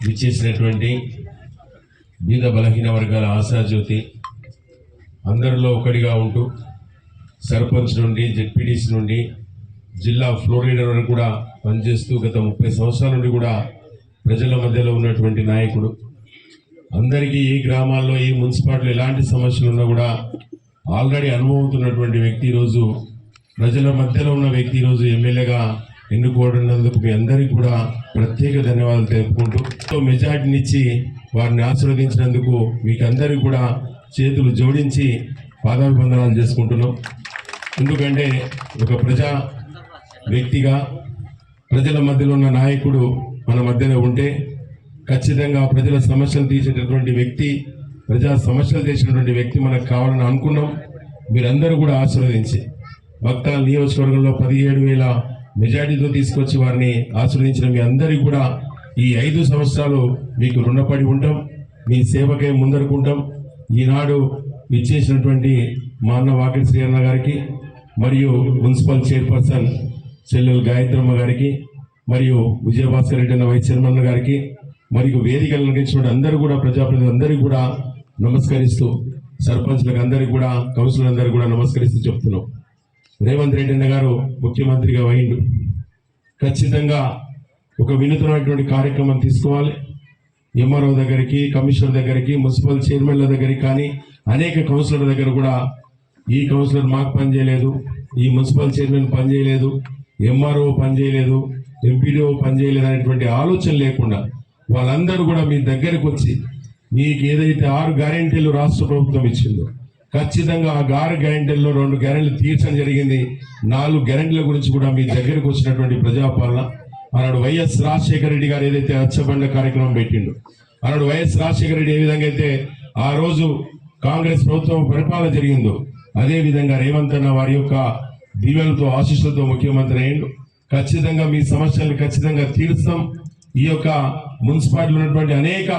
విచ్చేసినటువంటి బీద బలహీన వర్గాల ఆశాజ్యోతి అందరిలో ఒకటిగా ఉంటూ సర్పంచ్ నుండి జెడ్పీటీసీ నుండి జిల్లా ఫ్లోర్ లీడర్ వరకు కూడా పనిచేస్తూ గత ముప్పై సంవత్సరాల నుండి కూడా ప్రజల మధ్యలో ఉన్నటువంటి నాయకుడు. అందరికీ ఈ గ్రామాల్లో ఈ మున్సిపాలిటీలో ఎలాంటి సమస్యలు ఉన్నా కూడా ఆల్రెడీ అనుభవతున్నటువంటి వ్యక్తి ఈరోజు ప్రజల మధ్యలో ఉన్న వ్యక్తి ఈరోజు ఎమ్మెల్యేగా ఎన్నుకోవడందుకు మీ అందరికీ కూడా ప్రత్యేక ధన్యవాదాలు తెలుపుకుంటూ మెజార్టీనిచ్చి వారిని ఆశీర్వదించినందుకు మీకు అందరికీ కూడా చేతులు జోడించి పాదాభివందనాలు చేసుకుంటున్నాం. ఎందుకంటే ఒక ప్రజా వ్యక్తిగా ప్రజల మధ్యలో ఉన్న నాయకుడు మన మధ్యలో ఉంటే ఖచ్చితంగా ప్రజల సమస్యలు తీసేటటువంటి వ్యక్తి ప్రజా సమస్యలు తీసినటువంటి వ్యక్తి మనకు కావాలని అనుకున్నాం. మీరందరూ కూడా ఆశీర్వదించి. భక్తాల నియోజకవర్గంలో పదిహేడు వేల మెజార్టీతో తీసుకొచ్చి వారిని ఆశీర్వదించిన మీ అందరికీ కూడా ఈ ఐదు సంవత్సరాలు మీకు రుణపడి ఉంటాం మీ సేవకే ముందరుకుంటాం ఈనాడు ఇచ్చేసినటువంటి మా అన్న వాకిటి శ్రీఅన్న గారికి మరియు మున్సిపల్ చైర్పర్సన్ చెల్లెలు గాయత్రమ్మ గారికి మరియు విజయభాస్కర్ రెడ్డి అన్న వైస్ చైర్మన్ గారికి మరియు వేదికలు నిర్వహించిన అందరూ కూడా ప్రజాప్రతినిధులు అందరికీ కూడా నమస్కరిస్తూ సర్పంచ్లకు అందరికీ కూడా కౌన్సిలర్ అందరికీ కూడా నమస్కరిస్తూ చెప్తున్నాం. రేవంత్ రెడ్డి అన్న గారు ముఖ్యమంత్రిగా అయిండు ఖచ్చితంగా ఒక వినూతనమైనటువంటి కార్యక్రమం తీసుకోవాలి. ఎంఆర్ఓ దగ్గరికి కమిషనర్ దగ్గరికి మున్సిపల్ చైర్మన్ల దగ్గరికి కానీ అనేక కౌన్సిలర్ దగ్గర కూడా ఈ కౌన్సిలర్ మాకు పనిచేయలేదు ఈ మున్సిపల్ చైర్మన్ పని చేయలేదు ఎంఆర్ఓ పనిచేయలేదు ఎంపీడీఓ పనిచేయలేదు అనేటువంటి ఆలోచన లేకుండా వాళ్ళందరూ కూడా మీ దగ్గరకు వచ్చి మీకు ఏదైతే ఆరు గ్యారెంటీలు రాష్ట్ర ప్రభుత్వం ఇచ్చిందో ఖచ్చితంగా ఆ ఆరు గ్యారెంటీల్లో రెండు గ్యారెంటీలు తీర్చడం జరిగింది. నాలుగు గ్యారెంటీల గురించి కూడా మీ దగ్గరకు వచ్చినటువంటి ప్రజాపాలన. ఆనాడు వైఎస్ రాజశేఖర రెడ్డి గారు ఏదైతే అచ్చబండ కార్యక్రమం పెట్టిండు ఆనాడు వైఎస్ రాజశేఖర రెడ్డి ఏ విధంగా అయితే ఆ రోజు కాంగ్రెస్ ప్రభుత్వం పరిపాలన జరిగిందో అదే విధంగా రేవంత్ అన్న వారి యొక్క దీవెలతో ఆశీస్సులతో ముఖ్యమంత్రి అయ్యిండు. ఖచ్చితంగా మీ సమస్యలను ఖచ్చితంగా తీరుస్తాం. ఈ యొక్క మున్సిపాలిటీలో ఉన్నటువంటి అనేక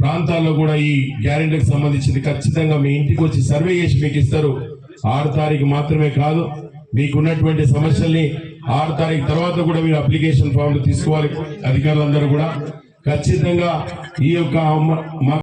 ప్రాంతాల్లో కూడా ఈ గ్యారెంటీకి సంబంధించింది ఖచ్చితంగా మీ ఇంటికి వచ్చి సర్వే చేసి మీకు ఇస్తారు. ఆరు తారీఖు మాత్రమే కాదు మీకున్నటువంటి సమస్యల్ని ఆరు తారీఖు తర్వాత కూడా మీరు అప్లికేషన్ ఫామ్లు తీసుకోవాలి అధికారులందరూ కూడా. ఖచ్చితంగా ఈ యొక్క